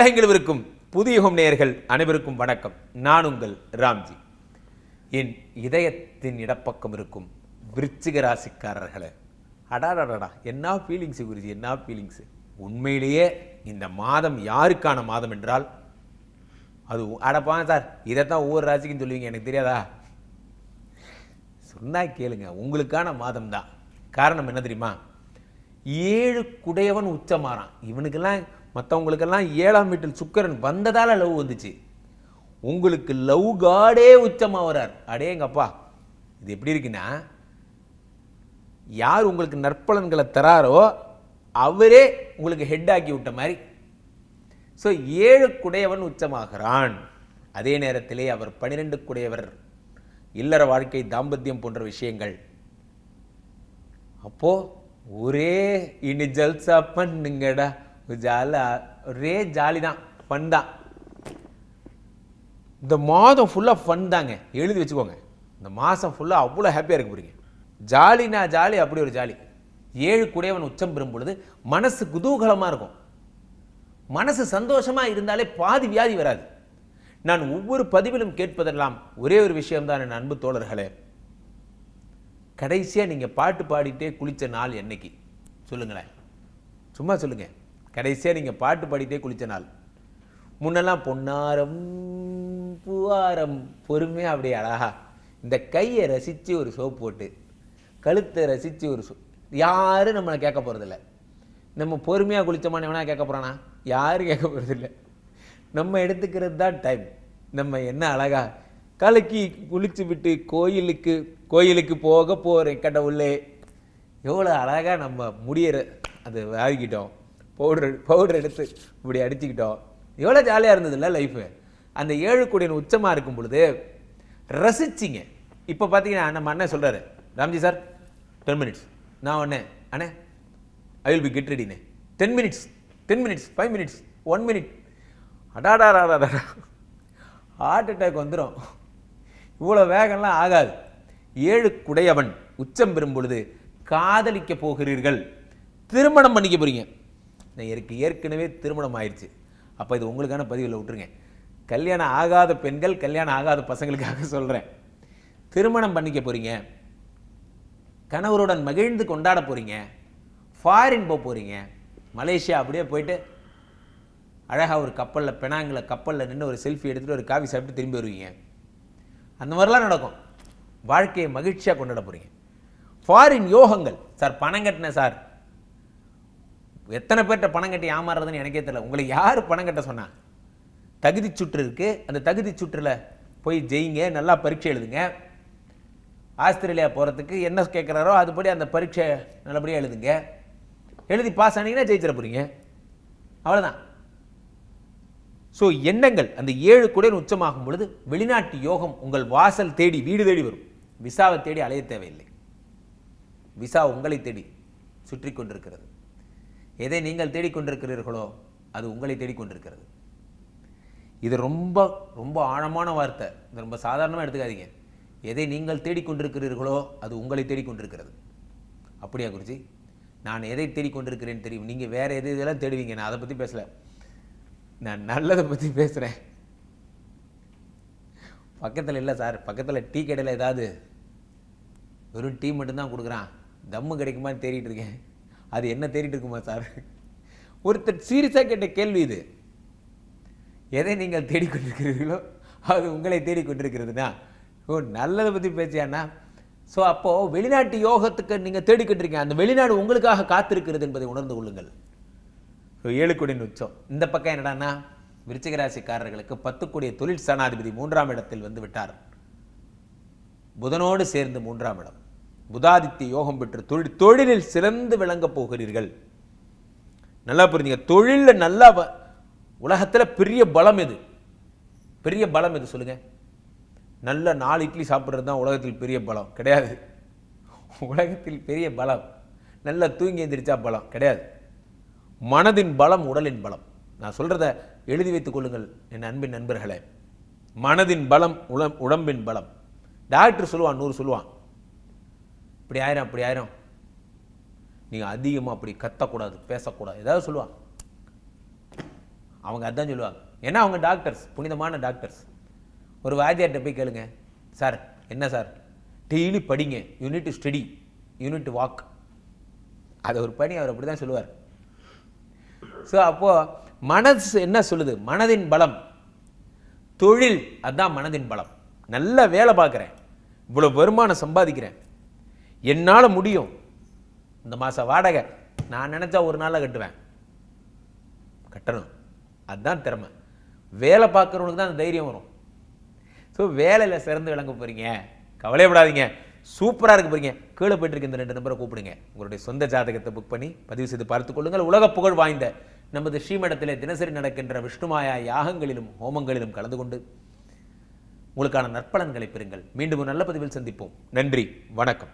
உலகெங்கிலும் இருக்கும் புதிய நேயர்கள் அனைவருக்கும் வணக்கம். நான் உங்கள் ராம்ஜி. என் இதயத்தின் இடப்பக்கம் இருக்கும் விருச்சிக ராசிக்காரர்களே அடாடாடா என்ன ஃபீலிங்ஸு குருஜி என்ன ஃபீலிங்ஸு உண்மையிலேயே இந்த மாதம் யாருக்கான மாதம் என்றால் அது உ- அடப்பாங்க சார் இதைத்தான் ஒவ்வொரு ராசிக்கும் சொல்லுவீங்க எனக்கு தெரியாதா? சொன்னா கேளுங்க உங்களுக்கான மாதம் தான் காரணம் என்ன தெரியுமா? ஏழு குடையவன் உச்சமாறான். இவனுக்கெல்லாம் மற்றவங்களுக்கெல்லாம் ஏழாம் வீட்டில் சுக்கிரன் வந்ததால லவ் வந்துச்சு. உங்களுக்கு லவ் காடே உச்சமா வரார். அடேங்கப்பா இது எப்படி இருக்குன்னா யார் உங்களுக்கு நற்பலன்களை தராரோ அவரே உங்களுக்கு ஹெட் ஆக்கி விட்ட மாதிரி. ஸோ ஏழு குடையவன் உச்சமாகிறான். அதே நேரத்திலே அவர் பன்னிரெண்டு குடையவர். இல்லற வாழ்க்கை தாம்பத்தியம் போன்ற விஷயங்கள். அப்போ ஒரே இனி ஜல்சா பண்ணுங்கடா. ஜாலா ஒரே ஜாலி தான் ஃபன் தான் இந்த மாதம் ஃபுல்லாக ஃபன் தாங்க. எழுதி வச்சுக்கோங்க. இந்த மாதம் ஃபுல்லாக அவ்வளோ ஹாப்பியாக இருக்க போகிறீங்க ஜாலினா ஜாலி அப்படி ஒரு ஜாலி. ஏழு குடையவன் உச்சம் பெறும் பொழுது மனசு குதூகலமாக இருக்கும். மனசு சந்தோஷமா இருந்தாலே பாதி வியாதி வராது. நான் ஒவ்வொரு பதிவிலும் கேட்பதெல்லாம் ஒரே ஒரு விஷயம்தான் என் அன்பு தோழர்களே. கடைசியா நீங்க பாட்டு பாடிட்டே குளிச்ச நாள் என்னைக்கு? சொல்லுங்களேன். சும்மா சொல்லுங்க. கடைசியாக நீங்கள் பாட்டு பாடிட்டே குளித்த நாள். முன்னெல்லாம் பொன்னாரம் பூவாரம் பொறுமையாக அப்படியே அழகா. இந்த கையை ரசித்து ஒரு சோப் போட்டு கழுத்தை ரசித்து ஒரு சோ யாரும் நம்மளை கேட்க போகிறதில்ல நம்ம பொறுமையாக குளித்தோமா எவனா கேட்க போகிறானா யாரும் கேட்க போகிறதில்ல நம்ம எடுத்துக்கிறது தான் டைம். நம்ம என்ன அழகா கலக்கி குளித்து விட்டு கோயிலுக்கு கோயிலுக்கு போக போகிறேன் கடவுளே. எவ்வளோ அழகாக நம்ம முடியற அது வாங்கிட்டோம். பவுடர் பவுடர் எடுத்து இப்படி அடிச்சுக்கிட்டோம். எவ்வளோ ஜாலியாக இருந்ததுல்ல லைஃபு அந்த ஏழு கோடியின் உச்சமாக இருக்கும் பொழுது ரசிச்சிங்க. இப்போ பார்த்தீங்கன்னா நம்ம அண்ணன் சொல்கிறாரு ராம்ஜி சார் டென் மினிட்ஸ் நான் ஒன்று அண்ணே I will be get ரெடினே ten minutes ten minutes five minutes one minute அடாடாடாடாடா ஹார்ட் அட்டாக் வந்துடும் இவ்வளோ வேகம்லாம் ஆகாது. ஏழு குடையவன் உச்சம் பெறும் பொழுது காதலிக்க போகிறீர்கள். திருமணம் பண்ணிக்க போகிறீங்க எனக்கு ஏற்கனவே திருமணம் ஆயிடுச்சு. அப்போ இது உங்களுக்கான பதிவில் விட்டுருங்க. கல்யாணம் ஆகாத பெண்கள் கல்யாணம் ஆகாத பசங்களுக்காக சொல்கிறேன் திருமணம் பண்ணிக்க போகிறீங்க கணவருடன் மகிழ்ந்து கொண்டாட போகிறீங்க ஃபாரின் போக போகிறீங்க மலேசியா அப்படியே போயிட்டு அழகாக ஒரு கப்பலில் பெனாங்கில் கப்பலில் நின்று ஒரு செல்ஃபி எடுத்துகிட்டு ஒரு காஃபி சாப்பிட்டு திரும்பி வருவீங்க. அந்த மாதிரிலாம் நடக்கும். வாழ்க்கையை மகிழ்ச்சியாக கொண்டாட போகிறீங்க ஃபாரின் யோகங்கள். சார் பணம் கட்டினேன் சார் எத்தனை பேர்கிட்ட பணம் கட்டி ஏமாறுறதுன்னு எனக்கே தெரியல. உங்களை யார் பணம் கட்ட சொன்னா? தகுதி சுற்று இருக்குது அந்த தகுதி சுற்றில் போய் ஜெயிங்க நல்லா பரீட்சை எழுதுங்க. ஆஸ்திரேலியா போகிறதுக்கு என்ன கேட்குறாரோ அதுபடி அந்த பரீட்சை நல்லபடியாக எழுதுங்க. எழுதி பாஸ் ஆனீங்கன்னா ஜெயிச்சிட போகிறீங்க அவ்வளோதான் ஸோ எண்ணங்கள் அந்த ஏழு குடையின் உச்சமாகும் பொழுது வெளிநாட்டு யோகம் உங்கள் வாசல் தேடி வீடு தேடி வரும். விசாவை தேடி அலைய தேவையில்லை. விசா உங்களை தேடி சுற்றி கொண்டிருக்கிறது. எதை நீங்கள் தேடிக்கொண்டிருக்கிறீர்களோ அது உங்களை தேடிக்கொண்டிருக்கிறது. இது ரொம்ப ரொம்ப ஆழமான வார்த்தை. இது ரொம்ப சாதாரணமாக எடுத்துக்காதீங்க. எதை நீங்கள் தேடிக்கொண்டிருக்கிறீர்களோ அது உங்களை தேடிக்கொண்டிருக்கிறது. அப்படியா குருஜி? நான் எதை தேடிக்கொண்டிருக்கிறேன்னு தெரியும். நீங்கள் வேறு எது இதெல்லாம் தேடுவீங்க? நான் அதை பற்றி பேசலை. நான் நல்லதை பற்றி பேசுகிறேன் பக்கத்தில் இல்லை சார். பக்கத்தில் டீ கடையில் ஏதாவது வெறும் டீ மட்டும்தான் கொடுக்குறான். தம்மு கிடைக்குமான்னு தேடிட்டு இருக்கேன். அது என்ன தேடிட்டு இருக்குமா சார்? ஒருத்தர் சீரியஸாக கேட்ட கேள்வி இது. எதை நீங்கள் தேடிக்கொண்டிருக்கிறீர்களோ அது உங்களை தேடிக்கொண்டிருக்கிறதுனா? ஓ நல்லதை பற்றி பேசியாண்ணா. ஸோ அப்போது வெளிநாட்டு யோகத்துக்கு நீங்கள் தேடிக்கிட்டு அந்த வெளிநாடு உங்களுக்காக காத்திருக்கிறது என்பதை உணர்ந்து கொள்ளுங்கள். ஸோ ஏழு கோடியின் உச்சம் இந்த பக்கம் என்னடான்னா விருச்சிகராசிக்காரர்களுக்கு பத்து கோடிய தொழில் சனாதிபதி மூன்றாம் இடத்தில் வந்து விட்டார். புதனோடு சேர்ந்து மூன்றாம் இடம். புதாதித்ய யோகம் பெற்று தொழில் தொழிலில் சிறந்து விளங்கப் போகிறீர்கள். நல்லா புரிஞ்சுங்க. தொழிலில் நல்லா வ- பெரிய பலம் எது? பெரிய பலம் எது சொல்லுங்க? நல்ல நாலு இட்லி சாப்பிட்றது தான் உலகத்தில் பெரிய பலம். கிடையாது. உலகத்தில் பெரிய பலம். நல்லா தூங்கி எந்திரிச்சா பலம். கிடையாது. மனதின் பலம் உடலின் பலம். நான் சொல்கிறத எழுதி வைத்துக் கொள்ளுங்கள் என் அன்பின் நண்பர்களே. மனதின் பலம் உடம்பின் பலம். டாக்டர் சொல்லுவான் நூறு சொல்லுவான். இப்படி ஆயிரும் அப்படி ஆயிரும். நீங்கள் அதிகமாக அப்படி கத்தக்கூடாது பேசக்கூடாது. ஏதாவது சொல்லுவாங்க. அவங்க அதான் சொல்லுவாங்க. ஏன்னா அவங்க டாக்டர்ஸ் புனிதமான டாக்டர்ஸ் ஒரு வாத்தியார்கிட்ட போய் கேளுங்க. சார் என்ன சார் டெய்லி படிங்க. You need to study you need to walk அது ஒரு பணி அவர் அப்படி தான் சொல்லுவார். ஸோ அப்போது மனசு என்ன சொல்லுது? மனதின் பலம். தொழில் அதான் மனதின் பலம். நல்ல வேலை பார்க்குறேன். இவ்வளோ வருமானம் சம்பாதிக்கிறேன். என்னால் முடியும். இந்த மாத வாடகை நான் நினச்சா ஒரு நாளில் கட்டுவேன். கட்டணும். அதுதான் திறமை. வேலை பார்க்குறவனுக்கு தான் அந்த தைரியம் வரும். ஸோ வேலையில் சிறந்து விளங்க போகிறீங்க கவலையப்படாதீங்க. சூப்பராக இருக்க போறீங்க. கீழே போயிட்டு இருக்க இந்த ரெண்டு நம்பரை கூப்பிடுங்க. உங்களுடைய சொந்த ஜாதகத்தை புக் பண்ணி பதிவு செய்து பார்த்துக்கொள்ளுங்கள் உலக புகழ் வாய்ந்த நமது ஸ்ரீமடத்திலே தினசரி நடக்கின்ற விஷ்ணுமாயா யாகங்களிலும் ஹோமங்களிலும் கலந்து கொண்டு உங்களுக்கான நற்பலன்களை பெறுங்கள். மீண்டும் ஒரு நல்ல பதிவில் சந்திப்போம். நன்றி. வணக்கம்.